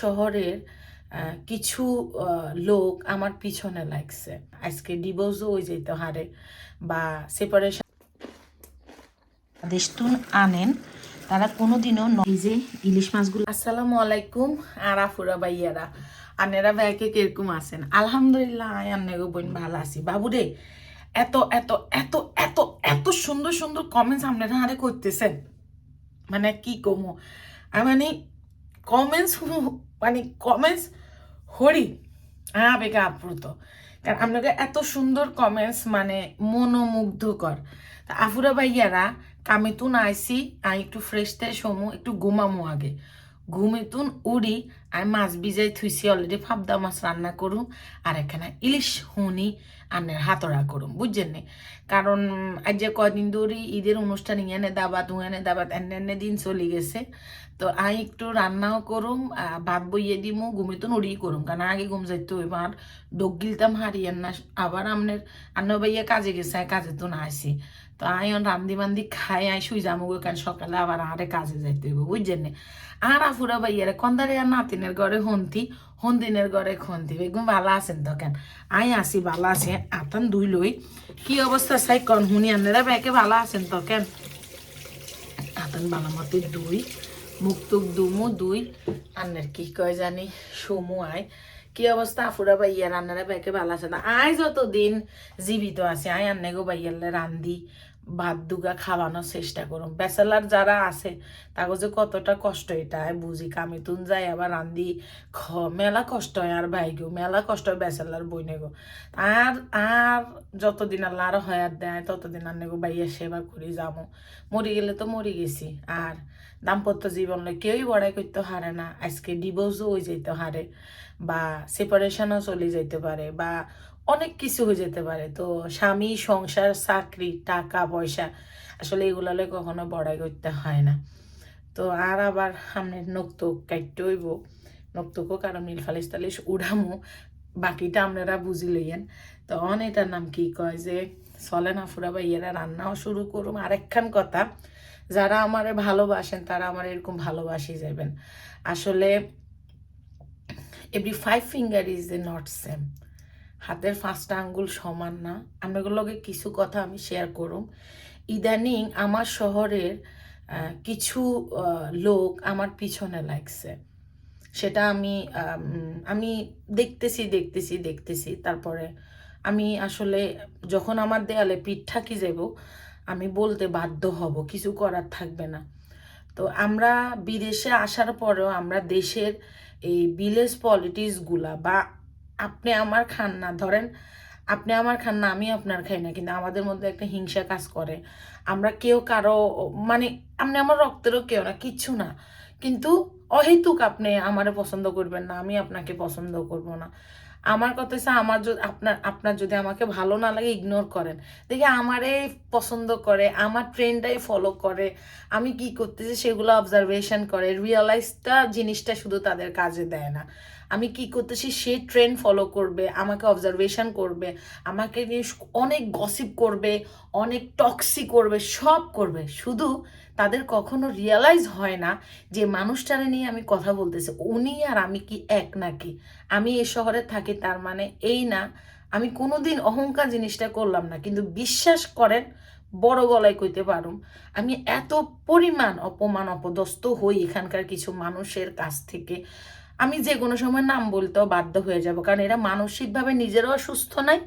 শহরের কিছু লোক আমার পিছনে লাগছে। আজকে ডিভোর্সও হয়ে যেতে হারে, বা সেপারেশন আনেন, তারা কোনোদিনও এই যে ইলিশ মাছগুলো আসসালামু আলাইকুম বাইয়ারা আনেরা ভাইকে কীরকম আছেন? আলহামদুলিল্লাহ, আয় আন্নেগো বোন ভালো আছি। বাবু রে, এত এত এত এত এত সুন্দর সুন্দর কমেন্টস আপনারা আরে করতেছেন। মানে কি কমো? মানে কমেন্টস মানে কমেন্টস হরি আবেগে আপ্লুত। কারণ আপনাকে এত সুন্দর কমেন্টস মানে মনোমুগ্ধকর। তা আফুরা ভাইয়ারা কামিতুন আইসি আমি একটু ফ্রেশ তাই সমু একটু ঘুমামো আগে। ঘুমেতুন, উড়ি আর মাছ ভিজাই থুইছি অলরেডি ফাবদা মাছ রান্না করুম, আর এখানে ইলিশ হুনি আনের হাতড়া করুম, বুঝছেন নি? কারণ আজ যে কদিন ধরে ঈদের অনুষ্ঠান, ইয়ানে দাবাত, উয়ানে দাবাত, এনে এনে দিন চলে গেছে। তো আমি একটু রান্নাও করুম ভাত বইয়ে দিমু ঘুমিয়ে তো নড়িয়ে করুম, কারণ আগে ঘুম যাইতে আর ডোক গিলতাম হারিয়ান না আবার আমনের, আন্ন ভাইয়া কাজে গেছে কাজে তো না আসি তো আই রান্দি বান্দি খাই, আই শুই যাব কারণ সকালে, আবার আরে কাজে যাইতে হইব, বুঝছেন আর আফুরা ভাইয়ারে, কন্দারে আর নাতিনের ঘরে হন্তি, হন্দিনের ঘরে খন্তি, বেগুন ভালো আছেন তো কেন? আই আসি, ভালো আছে, আতান দুই লই। কি অবস্থা চাই কন হুনি আনেরা ব্যাকে ভালো আছেন তো কেন? আতান বালামতি দুই মুক্তুক দুমু দুই, আন্নের কি কয় জানি, সমু আয় কি অবস্থা আফুরা বাইয়া রান্নারা ব্যাকে ভালো আছে না আয় যতদিন জীবিত আছে আয় আন্নে গো বাইয়ালে রান্দি ভাত দুগা খাওয়ানোর চেষ্টা করুন। ব্যাচেলার যারা আছে তাকে যে কতটা কষ্ট এটা বুঝি কামিতুন যাই আবার রান্দি খ, মেলা কষ্ট হয় আর ভাইগো মেলা কষ্ট হয় ব্যাচেলার বইনে গো। আর আর যতদিন আল্লাহ আরও হয়াত দেয়, ততদিন আর নেগো বাইয়া সেবা করি যাব মরি গেলে তো মরি গেছি, আর দাম্পত্য জীবন কেউই বড়াই করতে হারে না, আজকে ডিভোর্সও হয়ে যেতে হারে, বা সেপারেশনও চলে যেতে পারে, বা অনেক কিছু হয়ে যেতে পারে। তো স্বামী, সংসার, চাকরি, টাকা, পয়সা, আসলে এগুলো কখনো বড়াই করতে হয় না। তো আর আবার সামনে নক্তক কাটতে হইব নক্তকও কারণ নীল ফালিশ টালিশ উড়ামো, বাকিটা আপনারা বুঝি লইয়েন। তো অন এটার নাম কি কয় যে, চলে না ফুরা বা ইয়েরা রান্নাও শুরু করুম। আরেকখান কথা, যারা আমারে ভালোবাসেন, তারা আমার এরকম ভালোবাসি যাবেন আসলে every five finger is a not same হাতের পাঁচটা আঙ্গুল সমান না। আপনাগুলোকে কিছু কথা আমি শেয়ার করুম। ইদানিং আমার শহরের কিছু লোক আমার পিছনে লাগছে। সেটা আমি আমি দেখতেছি দেখতেছি দেখতেছি। তারপরে আমি আসলে যখন আমার দেয়ালে পিঠ ঠাকি যাব, আমি বলতে বাধ্য হব, কিছু করার থাকবে না। তো আমরা বিদেশে আসার পরেও আমরা দেশের এই ভিলেজ পলিটিক্সগুলা বা আপনি আমার খান না, ধরেন আপনি আমার খান না আমি আপনার খাই না, কিন্তু আমাদের মধ্যে একটা হিংসা কাজ করে। আমরা কেউ কারও মানে আপনি আমার রক্তেরও কেউ না, কিচ্ছু না। কিন্তু অহেতুক আপনি আমারে পছন্দ করবেন না, আমি আপনাকে পছন্দ করব না। আমার কথা হচ্ছে আমার যদি আপনার আপনার যদি আমাকে ভালো না লাগে ইগনোর করেন। দেখে আমারে পছন্দ করে, আমার ট্রেন্ডটাই ফলো করে, আমি কি করতেছি সেগুলো অবজারভেশন করে রিয়েলাইজটা জিনিসটা শুধু তাদের কাজে দেয় না। আমি কি করতেছি? সে ট্রেন্ড ফলো করবে, আমাকে অবজারভেশন করবে, আমাকে নিয়ে অনেক গসিপ করবে, অনেক টক্সি করবে, সব করবে। শুধু তাদের কখনো রিয়েলাইজ হয় না যে মানুষটারে নিয়ে আমি কথা বলতেছি। উনি আর আমি কি এক নাকি? আমি এ শহরে থাকি, তার মানে এই না। আমি কোনোদিন অহংকার জিনিসটা করলাম না, কিন্তু বিশ্বাস করেন, বড় গলায় কইতে পারুম, আমি এত পরিমাণ অপমান, অপদস্থ হই এখানকার কিছু মানুষের কাছ থেকে। আমি যে কোনো সময় নাম বলতেও বাধ্য হয়ে যাব। কারণ এরা মানসিকভাবে নিজেরাও সুস্থ নাই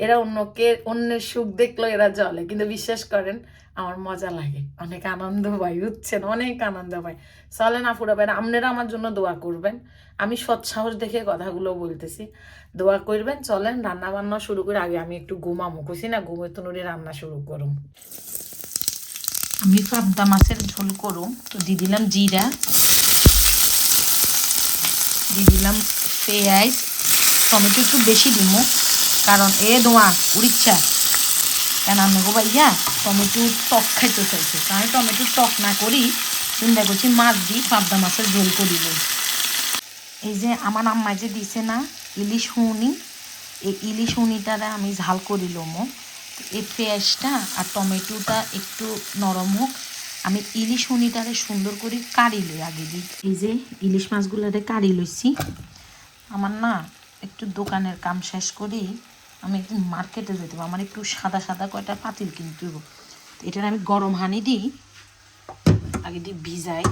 এরা অন্যকে, অন্যের সুখ দেখল এরা জলে কিন্তু বিশ্বাস করেন, আমার মজা লাগে। অনেক আনন্দ পাই, বুঝছেন? অনেক আনন্দ পাই। চলেন আফুরা ভাই আপনারা আমার জন্য দোয়া করবেন। আমি সৎসাহস দেখে কথাগুলো বলতেছি। দোয়া করবেন, চলেন রান্না বান্না শুরু করে আগে আমি একটু ঘুমামো খুশি না ঘুমে তুনুরি রান্না শুরু করুম। আমি পাবদা মাছের ঝোল করুম। তো দিয়ে দিলাম জিরা। দিয়ে দিলাম পেঁয়াজ টমেটো একটু বেশি দিব কারণ এ দোয়া উড়িচ্ছা কেন আমি গো ভাইয়া, টমেটো টক খাইতে চাইছে। আমি টমেটো টক না করি, চিন্তা করছি মাছ দিই, পাবদা মাছের ঝোল করি বই এই যে আমার আম্মা যে দিছে না, ইলিশ হুনি, এই ইলিশ হুনিটারে আমি ঝাল করিলাম এই পেঁয়াজটা আর টমেটোটা একটু নরম হোক আমি ইলিশ উনিটারে সুন্দর করে কারি লই আগে দিই। এই যে ইলিশ মাছগুলোরে কারি লইছি। আমার না একটু দোকানের কাম শেষ করি আমি একদিন মার্কেটে যেতে আমার একটু সাদা সাদা কয়টা পাতিল কিনতে এটার আমি গরম হানি দিই, আগে দিই ভিজাই।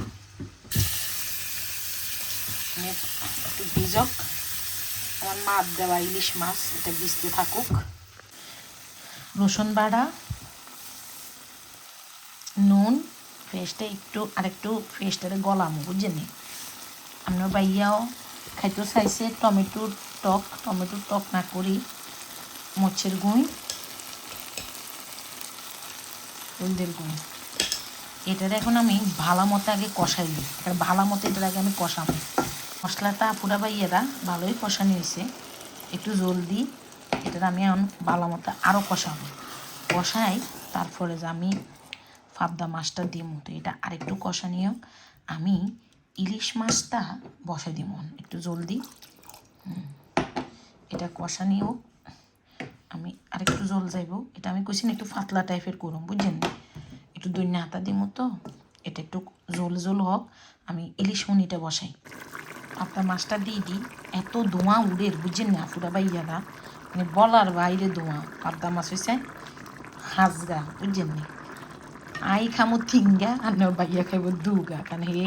একটু ভিজক। আমার মাছ দেওয়া ইলিশ মাছ, এটা ভিজতে থাকুক। রসুন বাড়া নুন ফেসটা একটু আর একটু ফেসটারে গলামো, বুঝছেন আপনার বাইয়াও খাইতে চাইছে টমেটোর টক টমেটোর টক না করি, মরচের গুঁই হলদের গুঁই এটার এখন আমি ভালো মতো আগে কষাই দিই আর ভালো মতো এটার আগে আমি কষাবো। মশলাটা পুরা বাইয়েরা ভালোই কষানি হয়েছে। একটু জল দিই, এটার আমি এখন ভালো মতো আরও কষাবো। কষাই তারপরে যে আমি ফাবদা মাছটা দিম। তো এটা আরেকটু কষা কষানিও আমি ইলিশ মাছটা বসাই দিব একটু জলদি। এটা কষা কষানিও আমি আরেকটু জল যাইব। এটা আমি কইছি না একটু পাতলা টাইপের করুম, বুঝছেন? একটু দৈন্য হাতা দিব তো। এটা একটু জল জল হোক। আমি ইলিশ মুনিটা বসাই। আপনার মাছটা দিয়ে দিই। এত ধোঁয়া উড়ের বুঝছেন না? ফুটা বাইয়ারা মানে বলার বাইরে ধোঁয়া। পাবদা মাছ হয়েছে হাজগা বুঝছেন না? আই খামো থিঙ্গা আর না বাইয়া খাইব দুগা। কারণ হে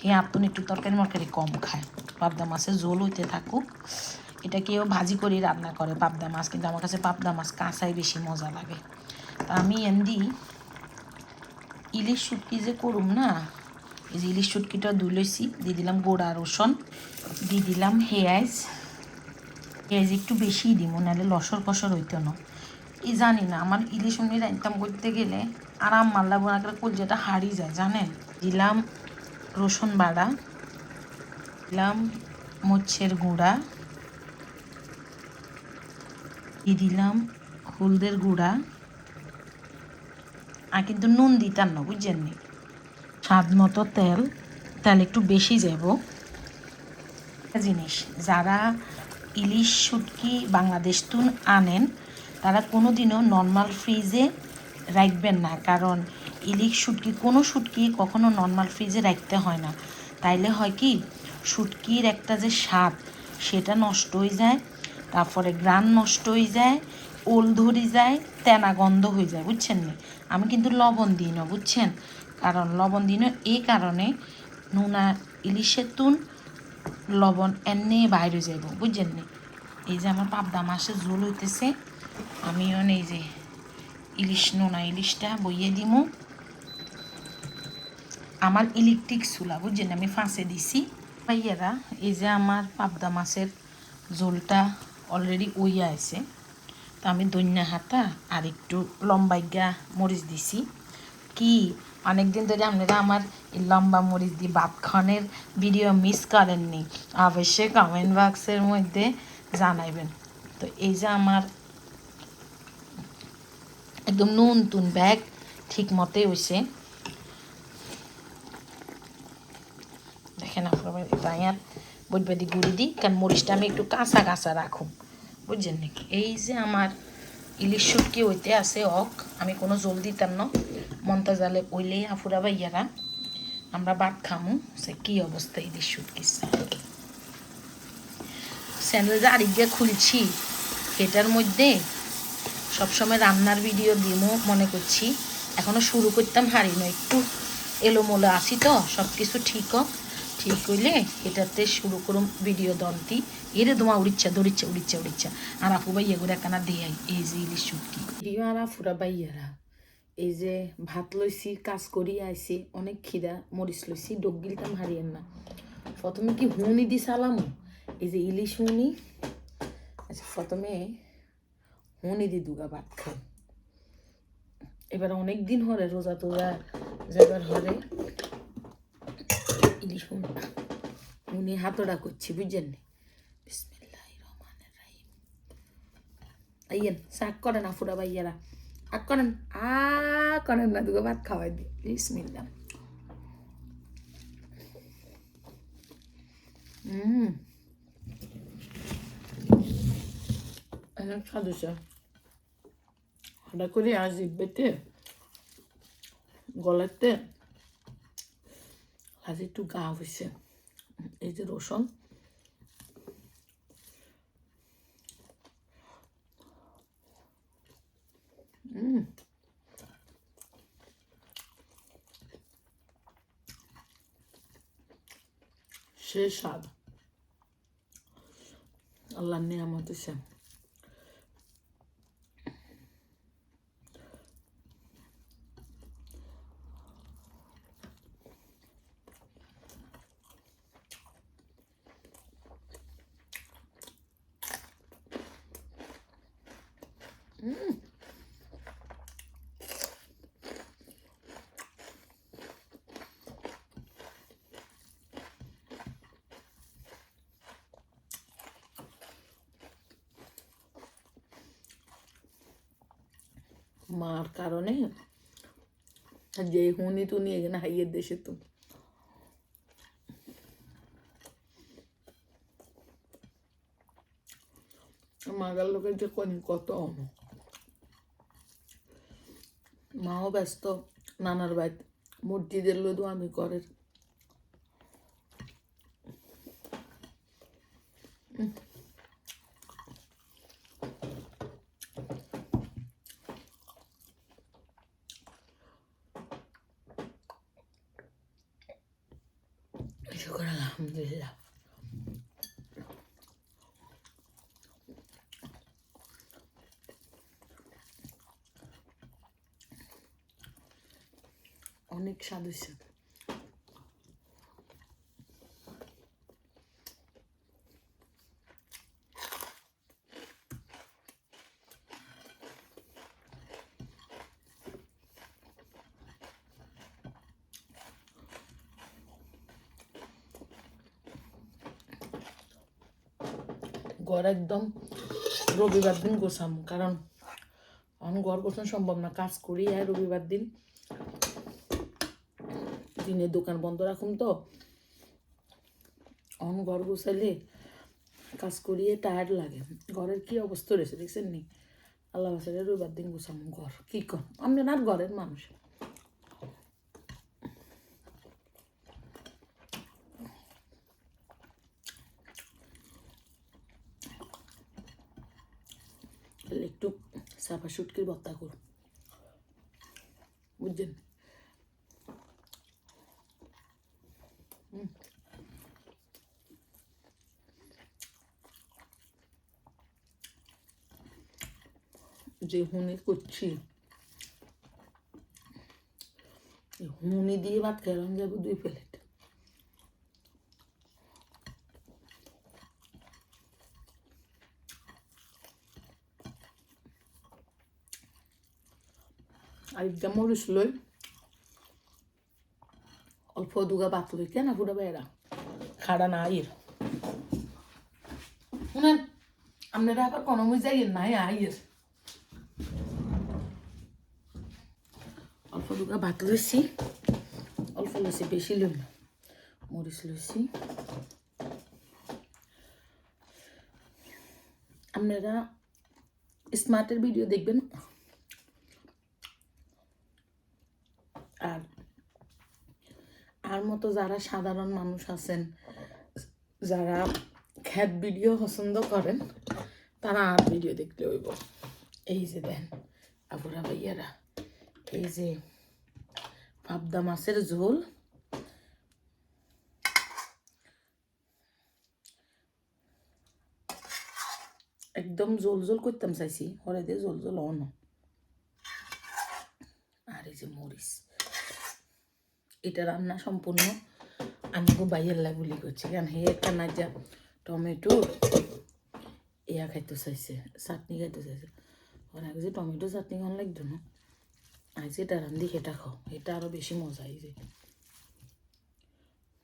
হে আপন একটু তরকারি মরকারি কম খায়। পাবদা মাছের ঝোল হইতে থাকুক। এটা কেউ ভাজি করে রান্না করে পাবদা মাছ, কিন্তু আমার কাছে পাবদা মাছ কাঁচাই বেশি মজা লাগে। তা আমি এমনি ইলিশ শুটকি যে করুম না, এই যে ইলিশ শুটকিটা দুই লইছি, দিয়ে দিলাম গোড়া রসুন, দিয়ে দিলাম হেয়াজ হেয়াজ একটু বেশি দিব নাহলে লসর কসর হইতো না। এই জানি না, আমার ইলিশ উনি রান্তাম করতে গেলে আরাম মাল্লা বোনা করে কলজাটা হারিয়ে যায়, জানেন? দিলাম রসুন বাড়া, দিলাম মরচের গুঁড়া দিয়ে দিলাম হলদের গুঁড়া, আর কিন্তু নুন দিতাম না, বুঝছেন নি? স্বাদ মতো তেল তেল একটু বেশি যাব জিনিস, যারা ইলিশ শুটকি বাংলাদেশ তুন আনেন তারা কোনো দিনও নর্মাল ফ্রিজে রাখবেন না। কারণ ইলিশ শুটকি, কোনো শুটকি কখনো নর্মাল ফ্রিজে রাখতে হয় না। তাইলে হয় কি, শুটকির একটা যে স্বাদ, সেটা নষ্ট হয়ে যায়, তারপরে গ্রান নষ্ট হয়ে যায়, ওল ধরে যায়, তেনা গন্ধ হয়ে যায়, বুঝছেন না? আমি কিন্তু লবণ দিই না, বুঝছেন? কারণ লবণ দিই না, এই কারণে নুনা ইলিশের তুন লবণ এনে বাইরে যাব বুঝছেন না? এই যে আমার পাবদা মাসে ঝোল হইতেছে আমিও এই যে ইলিশ নোনা ইলিশটা বইয়ে দিমু। আমার ইলেকট্রিক চুলা, বুঝছেন? আমি ফাঁসে দিছি। ভাইয়ারা, এই যে আমার পাবদা মাছের ঝোলটা অলরেডি উইয়া আছে, তো আমি দৈন্যা হাতা আর একটু লম্বাইগা মরিচ দিছি। কি? অনেকদিন ধরে আপনারা আমার এই লম্বা মরিচ দিয়ে ভাত খানের ভিডিও মিস করেননি। অবশ্যই কমেন্ট বক্সের মধ্যে জানাইবেন। তো এই যে আমার একদম নুন তুন ব্যাগ ঠিক মতে হয়েছে দেখেন আপনার আর বৈবাদি গুঁড়ি দিই, কারণ মরিচটা আমি একটু কাঁচা কাঁচা রাখুম। বুঝছেন নাকি? এই যে আমার ইলিশ শুটকি হইতে আছে অক, আমি কোনো জল দিতাম না। মন্তা জালে ওইলেই আফুরা ভাইয়ারা, আমরা ভাত খামু। সে কি অবস্থা ইলিশ শুটকি? স্যান্ডেল যে আরেকটা খুলছি, এটার মধ্যে সবসময় রান্নার ভিডিও দিমও মনে করছি। এখনও শুরু করতাম হারি না একটু এলোমোলো আসি তো সব কিছু ঠিক হোক। ঠিক হইলে এটাতে শুরু করুম ভিডিও দলটি এরে দোমা উড়িচ্ছা, দৌড়িচ্ছা, উড়িচ্ছা উড়িচ্ছা। আর আপু ভাই এগুলো একখানা দিয়ে এই যে ইলিশ শুটকি। প্রিয় আর আফুরা বাইয়ারা এই যে ভাত লইছি, কাজ করি আইছি, অনেক খিদা, মরিচ লইছি গিলতাম, হারিয়েন না। প্রথমে কি হুনি দি সালাম এই যে ইলিশ হুনি আচ্ছা প্রথমে হুনি দি দুগা ভাত খাই এবার অনেক দিন হরে রোজা টোজা যাবার হরে। ইলিশ হুনি হাতড়া করছি বুঝছেন আইয়েন শাক করেন আফুরা ভাইয়ারা। আক করেন আ করেন না দুগো ভাত খাওয়াই দি বিসমিল্লাহ। হুম অনেক স্বাদ হয়েছে হঠাৎ করে আজ বেটে গলাতে আজ একটু গা হয়েছে এই যে রসুন। সে স্বাদ। আল্লাহ নিয়ামত দিছে। মার কারণে যে হুনি টুনি এখানে হাইয়ের দেশে তো। মাগার লোকের যে কত মাও ব্যস্ত, নানার বাড়িতে। মসজিদের লোদু আমি করে শুক্র আলহামদুলিল্লাহ অনেক স্বাদ হয়েছে ঘর একদম রবিবার দিন গোছাম, কারণ এখন ঘর গোছানো সম্ভব না, কাজ করি আর রবিবার দিন। দিনের দোকান বন্ধ রাখুন তো। অন ঘর গোছাইলে কাজ করিয়ে টায়ার্ড লাগে। ঘরের কি অবস্থা রয়েছে, দেখছেন নি? আল্লাহ রবিবার দিন গোছাম ঘর, কি কর আমি না ঘরের মানুষ তাহলে একটু সাফা শুটকির ভর্তা করুন। বুঝছেন। যে হুনি করছি হুনি দিয়ে ভাত খেলাম যাব দুই প্লেট। আর একটা মরিচ লই অল্প দুগা ভাত লই কেন পুরা বেড়া খাড়া না আইর শুনেন আপনারা আবার কোনো মুই যাই নাই আইর অল্প দুগা ভাত লইছি অল্প লইছি বেশি লই না মরিচ লইছি আপনারা স্মার্টের ভিডিও দেখবেন আর আর মতো যারা সাধারণ মানুষ আছেন, যারা খ্যাত ভিডিও পছন্দ করেন, তারা আর ভিডিও দেখতে হইব। এই যে দেন, আবুরা ভাইয়ারা, এই যে পাবদা মাছের ঝোল। একদম জোল জোল করতাম চাইছি হরে দিয়ে জোল জোল অন আর এই যে মরিচ এটা রান্না সম্পূর্ণ। আমাকে বাইয়ের লাগুলি করছে কারণ হে একটা যা টমেটো ইয়া খাইতে চাইছে, চাটনি খাইতে চাইছে। ওরা যে টমেটো চাটনি খান লাগতো না, আজ এটা রান্ধি সেটা খাও এটা আরও বেশি মজা এই যে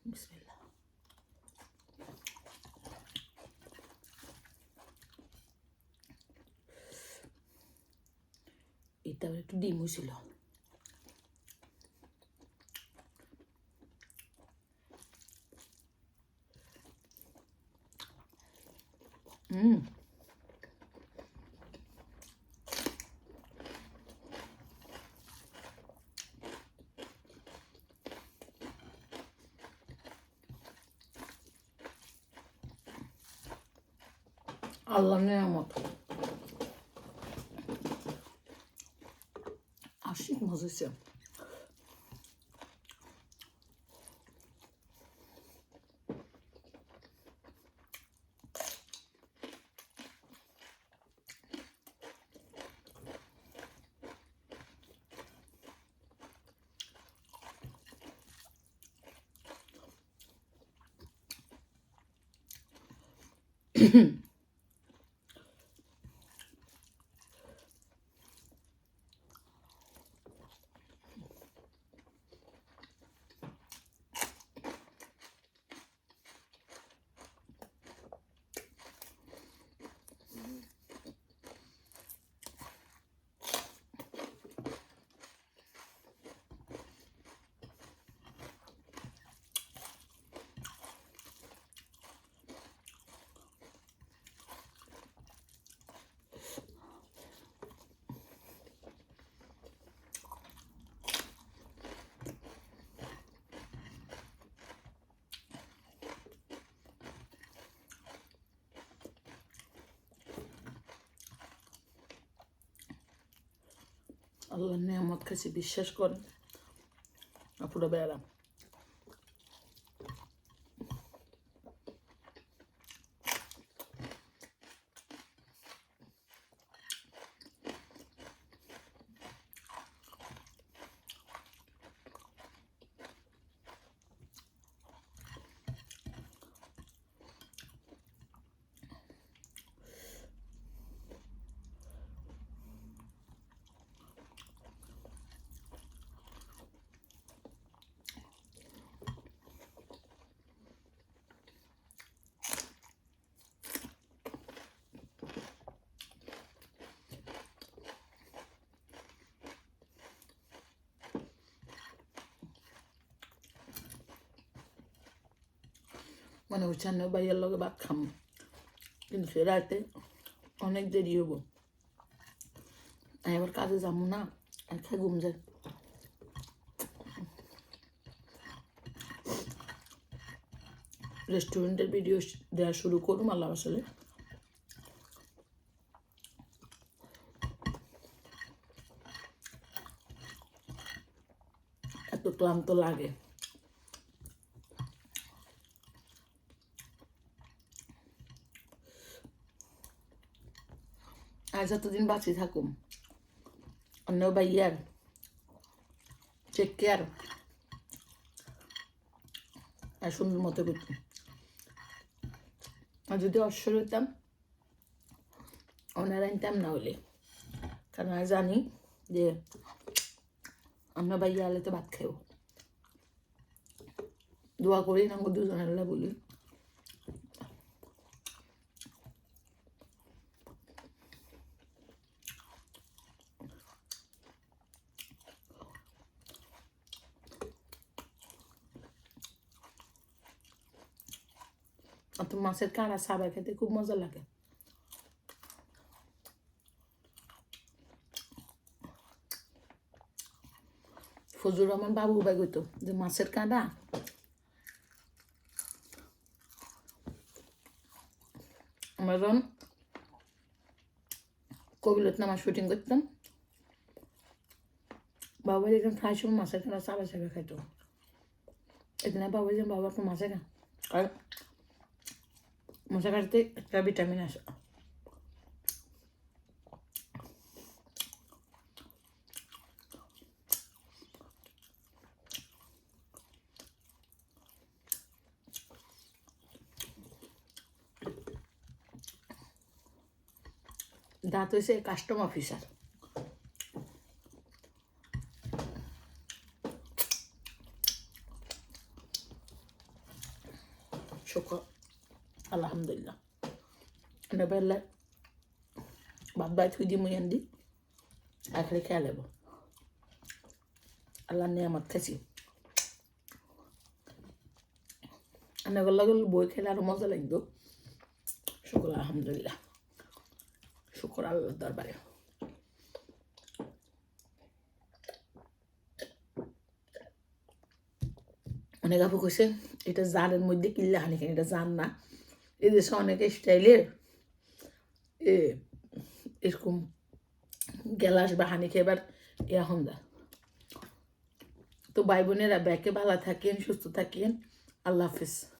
বিসমিল্লাহ এটা একটু ডিমও ছিল হুম আল্লাহ নিয়ামত আশিক মজা হয়েছে আল্লাহ নিয়ামত খাইছি বিশ্বাস করেন আপুরা বেড়াম মানে হচ্ছে না ভাইয়ের লগে ভাত খাম। কিন্তু সে রাতে অনেক দেরি হব আবার কাজে যাব না, আর খাই ঘুম যায় রেস্টুরেন্টের ভিডিও দেওয়া শুরু করুম আল্লাহ আসলে এত ক্লান্ত লাগে। আর যতদিন বাঁচি থাকুম, অন্য ভাইয়ার চেক কেয়ার আর সুন্দর মতো করতাম। আর যদি অশ্বর হইতাম ওনারা আনতাম না হলে। কারণ আমি জানি যে আমরা ভাইয়া আলে তো ভাত খাইব। দোয়া করি না দুজনের বলি। তো মাছের কাঁড়া সাবা খেতে খুব মজা লাগে ফজুর রহমান বাবু বাই গইতো যে মাছের কাঁড়া আমরা যখন কবিলত নামা শুটিং করতাম বাবা যেখানে খাই সময় মাছের কাঁড়া চাবা চাবা খাইতো এদিন বাবা যে বাবা মাছের কাঁড়া আর মশা কাটতে একটা ভিটামিন আসে দাঁত হয়েছে কাস্টম অফিসার শুক্র আলহামদুলিল্লাহ বাই থুই দি মুই আন দি আখড়ে খেয়ে নেব আল্লাহ নিয়ে আমার খাইছি আনাগর লাগে বই খেলে আরও মজা লাগতো শুক্র আলহামদুলিল্লাহ শুক্র আল্লাহ দরবারে অনেক আপু কইছে এটা জারের মধ্যে কিনলে হানি এটা জান না। দেশে অনেক স্টাইলের এ, এরকম গ্যালাস বা হানি খেবার ইয়া হন্দা তো ভাই বোনেরা ব্যাকে ভালো থাকেন, সুস্থ থাকেন। আল্লাহ হাফিজ।